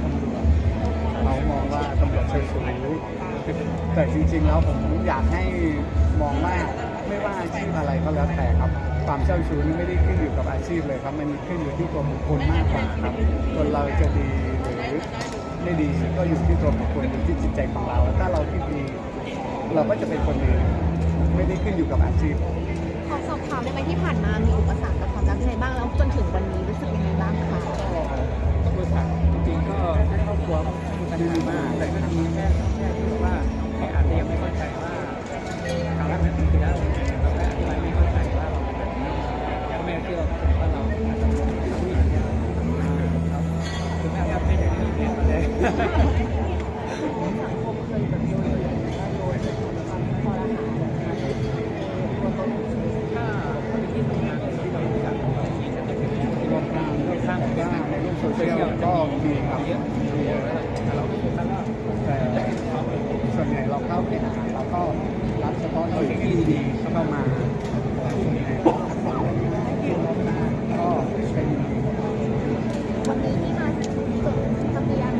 ของตำรวจเขามองว่าตำรวจเชิงสูแต่จริง ๆ แล้วผมอยากให้มองว่าไม่ว่าอาชีพอะไรก็แล้วแต่ครับ ความเช่าชู้นี่ไม่ได้ขึ้นอยู่กับอาชีพเลยครับ มันขึ้นอยู่ที่ตัวบุคคลมากกว่าครับคนเราจะดีหรือไม่ดีก็อยู่ที่ตัวบุคคลอยู่ที่จิตใจของเรา ถ้าเราคิดดีเราก็จะเป็นคนดีไม่ได้ขึ้นอยู่กับอาชีพขอสอบถามในไปที่ผ่านมามีอุปสรรคกับความรักใคบ้าง หามากแต่ก็จะมีค่แค่ที่ว่าแค่อาจจะยังไม่เข้าใจว่าการรักนั้นคืออะไรเราแค่อธิบายไม่เข้าใจว่าเราเป็นแบบนี้ยังไม่เชื่อว่าเราอาจจะเป็นผู้หญิงคือแม่ครับไม่ได้มีแม่มาเลยสังคยนโยนโยนความพอละค่ะถ้าเขาเป็นที่ทำงานที่เรารู้จักเราที่จะเป็นที่ร่วมงานร่วสร้างว่าในโลกโซเชียลก็มีครับเยอะเยอะแต่เราไแต่ส่วนใหญ่เราเข้าไปหาเราก็รับเฉพาะสิ่งที่ดีๆเข้ามาก็เป็นวันนี้ที่มาจดทะเบียน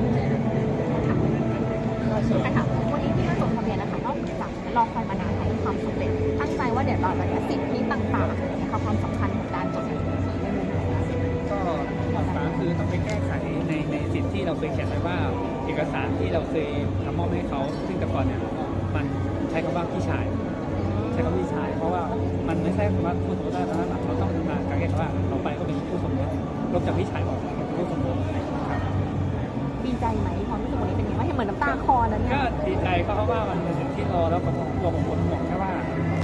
เราชื่อค่ะวันนี้ที่มาจดทะเบียนนะคะนอกจากรอคอยมานานให้ความสำเร็จตั้งใจว่าเดี๋ยวเราจะเนี่ยสิทธิต่างๆนะคะความสำคัญของการจดทะเบียนในมุมไหนคะก็ข้อสาคือต้องไปแก้ไขในในสิทธิ์ที่เราเคยเขียนไว้ว่า เอกสารที่เราเคยทำมอบให้เขาซึ่งแต่ก่อนเนี่ยมันใช้คำว่าพี่ชาย ใช้คำว่าพี่ชาย เพราะว่ามันไม่ใช่คำว่าผู้สมรสได้ตอนนั้นเราต้องมาการแก้ไขว่าเราไปก็เป็นผู้สมรสลบจากพี่ชายออกเป็นผู้สมรสครับดีใจไหมความรู้สึกวันนี้เป็นยังไงว่างเห็นเหมือนน้ำตาคลอนะเนี่ก็ยดีใจก็เพราะว่ามันเป็นสิ่งที่รอแล้วผมตัวผมผมบอกแค่ว่า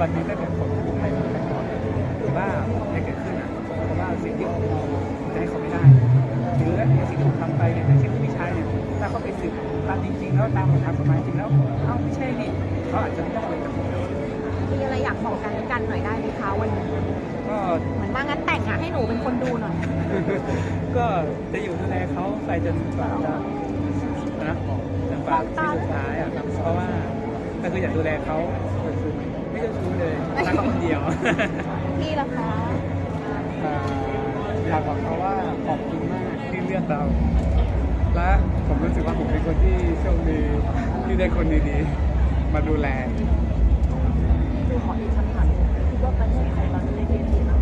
วันนี้ได้เป็นผล ตามจริงๆแล้วตามทางกฎหมายจริงแล้วเอ้าไม่ใช่นี่เขาอาจจะไม่ต้องเลยกับผมมีอะไรอยากบอกกันและกันหน่อยได้ไหมคะวันนี้ก็เหมือนมางานแต่งอะให้หนูเป็นคนดูหน่อย ก็จะอยู่ดูแลเขาไปจนกว่าจะนะจนกว่าที่สุดท้ายอะครับเพราะว่าก็คืออยากดูแลเขาคือไม่เจ้าชู้เลยรักเขาคนเดียวพี่ล่ะคะอ่าอยากบอกเขาว่าขอบคุณมากที่เลือกเรา และผมรู้สึกว่าผมเป็นคนที่โชคดีที่ได้คนดีๆ มาดูแล คือขออีกคำถามหนึ่งคิดว่าประเทศไทยเราจะได้เวทีนักร้อง